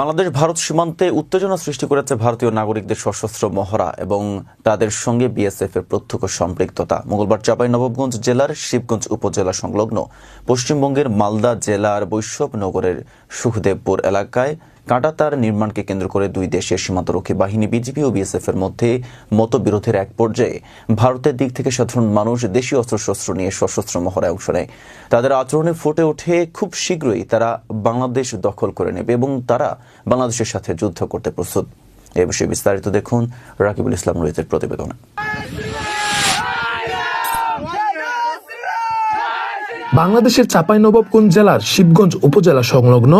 বাংলাদেশ, ভারত সীমান্তে উত্তেজনা সৃষ্টি করেছে ভারতীয় নাগরিকদের সশস্ত্র মহড়া এবং তাদের সঙ্গে বিএসএফ এর প্রত্যক্ষ সম্পৃক্ততা। মঙ্গলবার চাঁপাইনবাবগঞ্জ জেলার শিবগঞ্জ উপজেলা সংলগ্ন পশ্চিমবঙ্গের মালদা জেলার বৈষ্ণবনগরের সুখদেবপুর এলাকায় কাঁটাতার নির্মাণকে কেন্দ্র করে দুই দেশের সীমান্তরক্ষী বাহিনী, বিজিবি ও বিএসএফ এর মধ্যে মতবিরোধের এক পর্যায়ে ভারতের দিক থেকে সাধারণ মানুষ দেশীয় অস্ত্রশস্ত্র নিয়ে সশস্ত্র মহড়ায় অংশ নেয়। তাদের আচরণে ফুটে ওঠে খুব শীঘ্রই তারা বাংলাদেশ দখল করে নেবে এবং তারা বাংলাদেশের সাথে যুদ্ধ করতে প্রস্তুত। এ বিষয়ে বিস্তারিত দেখুন রাকিবুল ইসলাম রোহিতের প্রতিবেদনে। বাংলাদেশের চাঁপাইনবাবগঞ্জ জেলার শিবগঞ্জ উপজেলা সংলগ্ন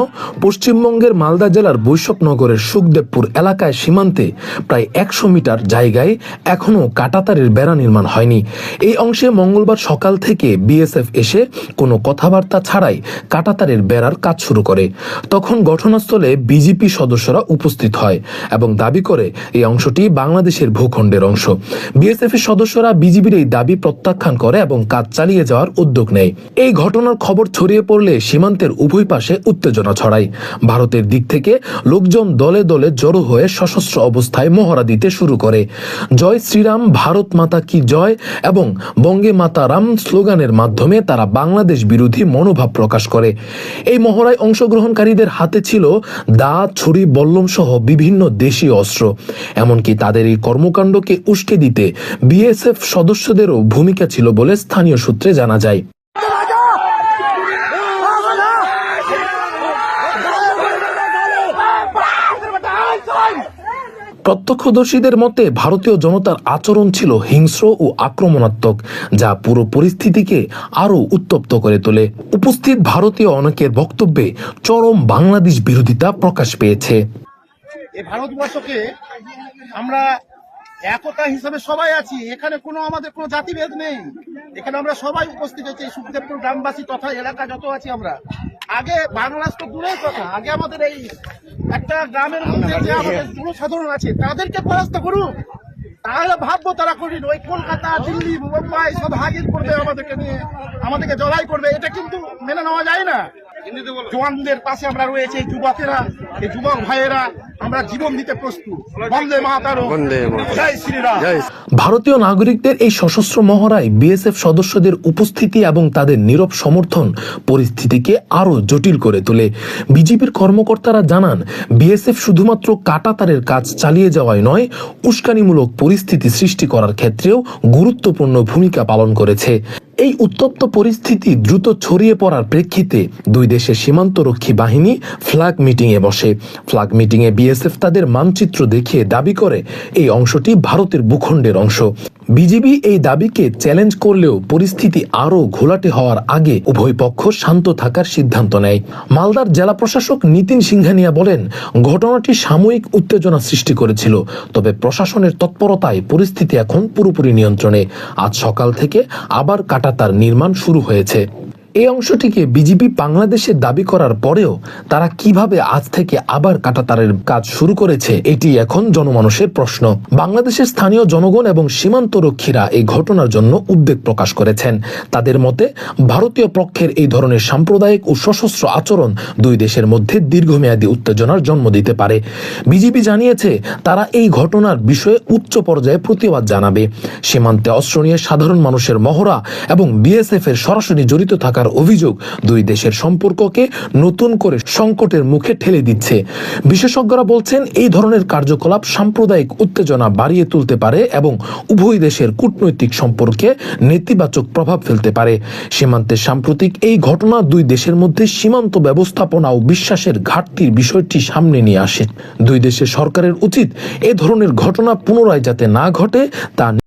পশ্চিমবঙ্গের মালদা জেলার বৈশপনগরের সুখদেবপুর এলাকায় সীমান্তে প্রায় একশো মিটার জায়গায় এখনও কাটাতারের বেড়া নির্মাণ হয়নি। এই অংশে মঙ্গলবার সকাল থেকে বিএসএফ এসে কোনো কথাবার্তা ছাড়াই কাটাতারের বেড়ার কাজ শুরু করে। তখন ঘটনাস্থলে বিজেপি সদস্যরা উপস্থিত হয় এবং দাবি করে এই অংশটি বাংলাদেশের ভূখণ্ডের অংশ। বিএসএফ এর সদস্যরা বিজিবির এই দাবি প্রত্যাখ্যান করে এবং কাজ চালিয়ে যাওয়ার উদ্যোগ নেয়। এই ঘটনার খবর ছড়িয়ে পড়লে সীমান্তের উভয় পাশে উত্তেজনা ছড়ায়। ভারতের দিক থেকে লোকজন দলে দলে জড়ো হয়ে সশস্ত্র অবস্থায় মহড়া দিতে শুরু করে। জয় শ্রীরাম, ভারত মাতা কি জয় এবং বঙ্গে মাতা রাম স্লোগানের মাধ্যমে তারা বাংলাদেশ বিরোধী মনোভাব প্রকাশ করে। এই মহড়ায় অংশগ্রহণকারীদের হাতে ছিল দা, ছুরি, বল্লম সহ বিভিন্ন দেশীয় অস্ত্র। এমনকি তাদের এই কর্মকাণ্ডকে উস্কে দিতে বিএসএফ সদস্যদেরও ভূমিকা ছিল বলে স্থানীয় সূত্রে জানা যায়। প্রত্যক্ষদর্শীদের মতে, ভারতীয় জনতার আচরণ ছিল হিংস্র ও আক্রমণাত্মক, যা পুরো পরিস্থিতিকে আরও উত্তপ্ত করে তোলে। উপস্থিত ভারতীয় অনেকের বক্তব্যে চরম বাংলাদেশ বিরোধিতা প্রকাশ পেয়েছে। ভারতবর্ষকে আমরা একতা হিসাবে সবাই আছি। এখানে কোনো, আমাদের কোনো জাতিভেদ নেই। এখানে আমরা সবাই উপস্থিত হয়েছি। সুখদেবপুর গ্রামবাসী তথা এলাকা যত আছি আমরা। আগে বাংলাদেশ তো দূরের কথা। আগে আমাদের এই একটা গ্রামের মধ্যে যে আমাদের জনসাধারণ আছে তাদেরকে পরাস্ত করুক তাহলে ভাববো তারা করিন ওই কলকাতা দিল্লি মুম্বাই সব হাজির করবে আমাদেরকে নিয়ে। আমাদেরকে জড়াই করবে। এটা কিন্তু মেনে নেওয়া যায় না। জওয়ানদের পাশে আমরা রয়েছে এই যুবকেরা এই যুবক ভাইয়েরা। আমরা জীবন দিতে প্রস্তুত। বন্দে মাতারো জয় শ্রীরাম। ভারতীয় নাগরিকদের এই সশস্ত্র মহড়ায় বিএসএফ সদস্যদের উপস্থিতি এবং তাদের নীরব সমর্থন পরিস্থিতিকে আরও জটিল করে তোলে। বিজেপির কর্মকর্তারা জানান, বিএসএফ শুধুমাত্র কাটাতারের কাজ চালিয়ে যাওয়ায় নয়, উস্কানিমূলক পরিস্থিতি সৃষ্টি করার ক্ষেত্রেও গুরুত্বপূর্ণ ভূমিকা পালন করেছে। এই উত্তপ্ত পরিস্থিতি দ্রুত ছড়িয়ে পড়ার প্রেক্ষিতে দুই দেশের সীমান্তরক্ষী বাহিনী ফ্ল্যাগ মিটিংয়ে বসে। ফ্ল্যাগ মিটিংয়ে বিএসএফ তাদের মানচিত্র দেখিয়ে দাবি করে, এই অংশটি ভারতের ভূখণ্ডের অংশ। বিজিবি এই দাবিকে চ্যালেঞ্জ করলেও পরিস্থিতি আরও ঘোলাটে হওয়ার আগে উভয় পক্ষ শান্ত থাকার সিদ্ধান্ত নেয়। মালদার জেলা প্রশাসক নিতিন সিংহানিয়া বলেন, ঘটনাটি সাময়িক উত্তেজনা সৃষ্টি করেছিল, তবে প্রশাসনের তৎপরতায় পরিস্থিতি এখন পুরোপুরি নিয়ন্ত্রণে। আজ সকাল থেকে আবার কাটাতার নির্মাণ শুরু হয়েছে। এই অংশটিকে বিজিবি বাংলাদেশের দাবি করার পরেও তারা কীভাবে আজ থেকে আবার কাটাতারের কাজ শুরু করেছে, এটি এখন জনমানুষের প্রশ্ন। বাংলাদেশের স্থানীয় জনগণ এবং সীমান্তরক্ষীরা এই ঘটনার জন্য উদ্বেগ প্রকাশ করেছেন। তাদের মতে, ভারতীয় পক্ষের এই ধরনের সাম্প্রদায়িক ও সশস্ত্র আচরণ দুই দেশের মধ্যে দীর্ঘমেয়াদী উত্তেজনার জন্ম দিতে পারে। বিজেপি জানিয়েছে, তারা এই ঘটনার বিষয়ে উচ্চ পর্যায়ে প্রতিবাদ জানাবে। সীমান্তে অস্ত্র নিয়ে সাধারণ মানুষের মহড়া এবং বিএসএফ এর সরাসরি জড়িত থাকার অভিযোগ দুই দেশের সম্পর্ককে নতুন করে সংকটের মুখে ঠেলে দিচ্ছে। বিশেষজ্ঞরা বলছেন, এই ধরনের কার্যকলাপ সাম্প্রদায়িক উত্তেজনা বাড়িয়ে তুলতে পারে এবং উভয় দেশের কূটনৈতিক সম্পর্কে নেতিবাচক প্রভাব ফেলতে পারে। সীমান্তে সাম্প্রতিক এই ঘটনা দুই দেশের মধ্যে সীমান্ত ব্যবস্থাপনা ও বিশ্বাসের ঘাটতির বিষয়টি সামনে নিয়ে আসে। দুই দেশের সরকারের উচিত এ ধরনের ঘটনা পুনরায় যাতে না ঘটে, তা